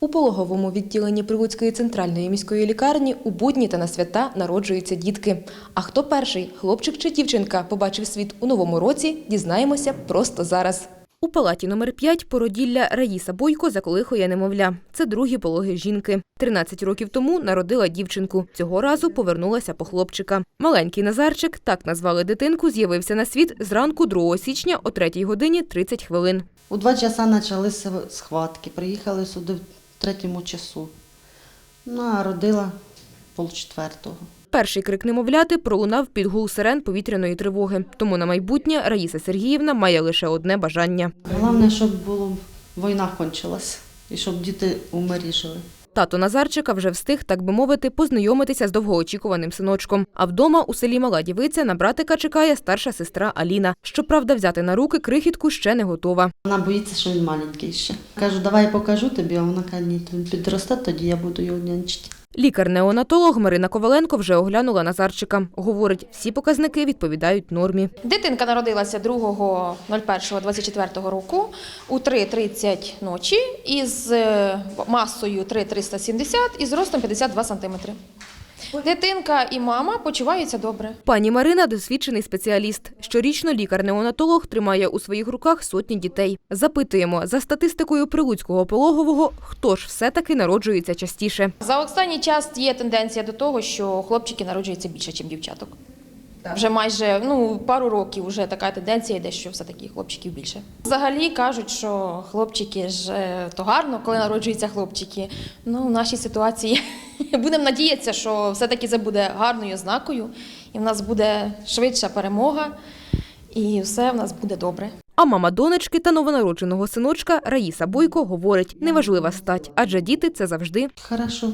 У пологовому відділенні Прилуцької центральної міської лікарні у будні та на свята народжуються дітки. А хто перший, хлопчик чи дівчинка, побачив світ у новому році, дізнаємося просто зараз. У палаті номер 5 породілля Раїса Бойко заколихує немовля. Це другі пологи жінки. 13 років тому народила дівчинку. Цього разу повернулася по хлопчика. Маленький Назарчик, так назвали дитинку, з'явився на світ зранку 2 січня о 3 годині 30 хвилин. У два часа почалися схватки. Приїхали сюди третьому часу. Ну, а родила полчетвертого. Перший крик немовляти пролунав під гул сирен повітряної тривоги. Тому на майбутнє Раїса Сергіївна має лише одне бажання. Головне, щоб було війна кончилась і щоб діти у мирі жили. Тато Назарчика вже встиг, так би мовити, познайомитися з довгоочікуваним синочком. А вдома у селі Мала Дівиця на братика чекає старша сестра Аліна. Щоправда, взяти на руки крихітку ще не готова. Вона боїться, що він маленький ще. Кажу, давай покажу тобі, а вона каже, ні, він підросте, тоді я буду його нянчити. Лікар-неонатолог Марина Коваленко вже оглянула Назарчика. Говорить, всі показники відповідають нормі. Дитинка народилася 2.01.24 року у 3.30 ночі із е, масою 3,370 і зростом 52 см. Дитинка і мама почуваються добре. Пані Марина досвідчений спеціаліст. Щорічно лікар-неонатолог тримає у своїх руках сотні дітей. Запитуємо, за статистикою прилуцького пологового, хто ж все-таки народжується частіше. За останній час є тенденція до того, що хлопчики народжуються більше, ніж дівчаток. Вже майже ну, пару років вже така тенденція йде, що все-таки хлопчиків більше. Взагалі кажуть, що хлопчики ж е, то гарно, коли народжуються хлопчики. Ну, в нашій ситуації будемо надіятися, що все-таки це буде гарною знакою, і в нас буде швидша перемога, і все в нас буде добре. А мама донечки та новонародженого синочка Раїса Бойко говорить, неважлива стать, адже діти це завжди Хорошо.